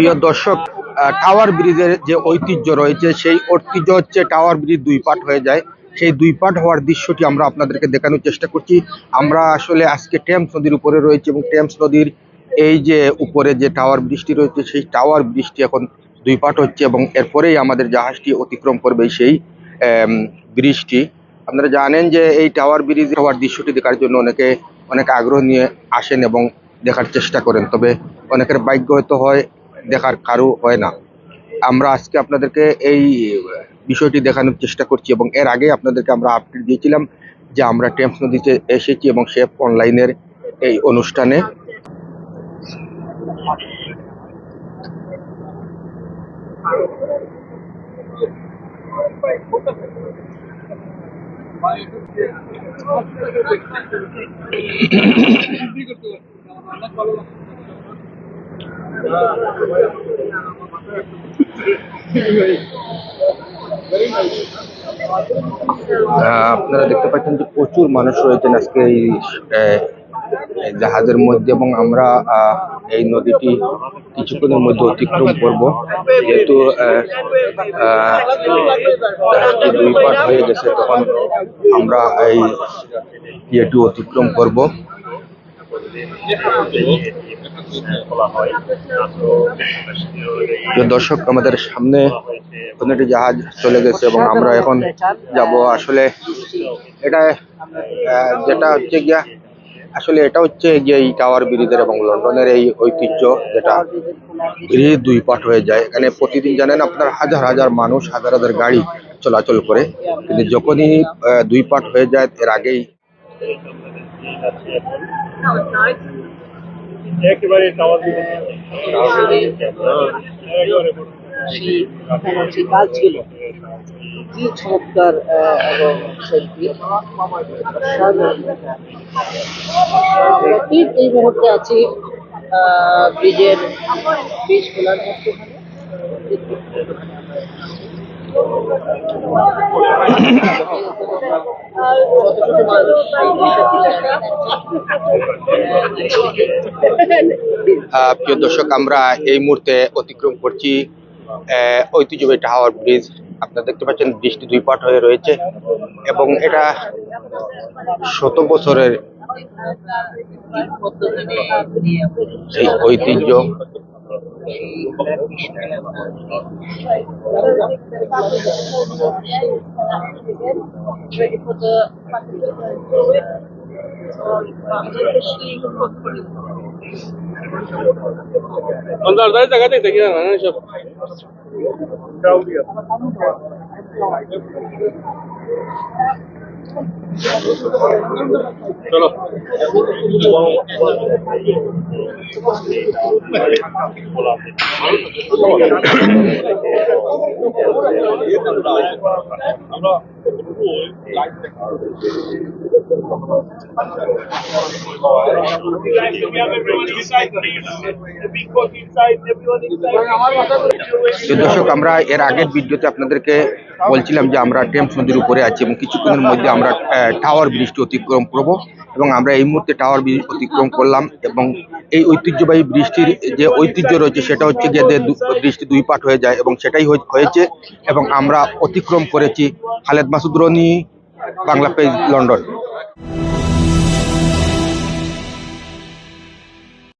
প্রিয় দর্শক টাওয়ার ব্রিজের যে ঐতিহ্য রয়েছে, সেই ঐতিহ্য হচ্ছে টাওয়ার ব্রিজ দুই পাট হয়ে যায়। সেই দুই পাট হওয়ার দৃশ্যটি আমরা আপনাদেরকে দেখানোর চেষ্টা করছি। আমরা আসলে আজকে টেমস নদীর উপরে রয়েছে এবং টেমস নদীর এই যে উপরে যে টাওয়ার ব্রিজটি রয়েছে, সেই টাওয়ার ব্রিজটি এখন দুই পাট হচ্ছে এবং এরপরেই আমাদের জাহাজটি অতিক্রম করবে সেই ব্রিজটি আপনারা জানেন যে এই টাওয়ার ব্রিজ হওয়ার দৃশ্যটি দেখার জন্য অনেকে, অনেক আগ্রহ নিয়ে আসেন এবং দেখার চেষ্টা করেন। তবে অনেকের ভাগ্য হয়তো হয় দেখার কারও হয় না আমরা আজকে আপনাদেরকে এই বিষয়টি দেখানোর চেষ্টা করছি এবং এর আগে আপনাদেরকে আমরা আপডেট দিয়েছিলাম যে আমরা টেমস নদীতে এসেছি এবং শেফ অনলাইনের এই অনুষ্ঠানে আপনারা দেখতে পাচ্ছেন যে প্রচুর মানুষ রয়েছেন আজকে এই জাহাজের মধ্যে এবং আমরা এই নদীটি কিছুক্ষণের মধ্যে অতিক্রম করব। যেহেতু দুই পাট হয়ে গেছে, তখন আমরা এই ইয়েটি অতিক্রম করব। দর্শক, আমাদের সামনে কোনো একটি জাহাজ চলে গেছে এবং আমরা এখন যাব আসলে এটা যেটা হচ্ছে গিয়া, আসলে এটা হচ্ছে গিয়ে এই টাওয়ার ব্রিজের এবং লন্ডনের এই ঐতিহ্য যেটা ব্রিজ দুই পাট হয়ে যায়। এখানে প্রতিদিন জানেন আপনার হাজার হাজার মানুষ, হাজার হাজার গাড়ি চলাচল করে। কিন্তু যখনই দুই পাট হয়ে যায়, এর আগেই একেবারে টাওয়ার দিকে সেই কাজ ছিল। কি চমৎকার এবং শিল্পী ঠিক এই মুহূর্তে আছি ব্রিজের ব্রিজ খোলার মধ্যখানে শত শত মানুষ এই দৃশ্যটি আহ, প্রিয় দর্শক, আমরা এই মুহূর্তে অতিক্রম করছি ঐতিহ্যবাহী টাওয়ার ব্রিজ। আপনারা দেখতে পাচ্ছেন বৃষ্টি দুই পাট হয়ে রয়েছে এবং এটা শত বছরের ঐতিহ্য। she practiced and ready for the ಒಂದು ಅರ್ಧ ತಗತ್ತೆ ತೆಗಿದ चलो প্রিয় দর্শক আমরা এর আগের ভিডিওতে আপনাদেরকে বলছিলাম যে আমরা টেমস নদীর উপরে আছি এবং কিছুক্ষণের মধ্যে আমরা টাওয়ার ব্রিজটি অতিক্রম করব এবং আমরা এই মুহূর্তে টাওয়ার ব্রিজ অতিক্রম করলাম এবং এই ঐতিহ্যবাহী বৃষ্টির যে ঐতিহ্য রয়েছে সেটা হচ্ছে গিয়ে বৃষ্টি দুই পাট হয়ে যায় এবং সেটাই হয়ে- হয়েছে এবং আমরা অতিক্রম করেছি খালেদ মাসুদ রনি বাংলা পেজ লন্ডন।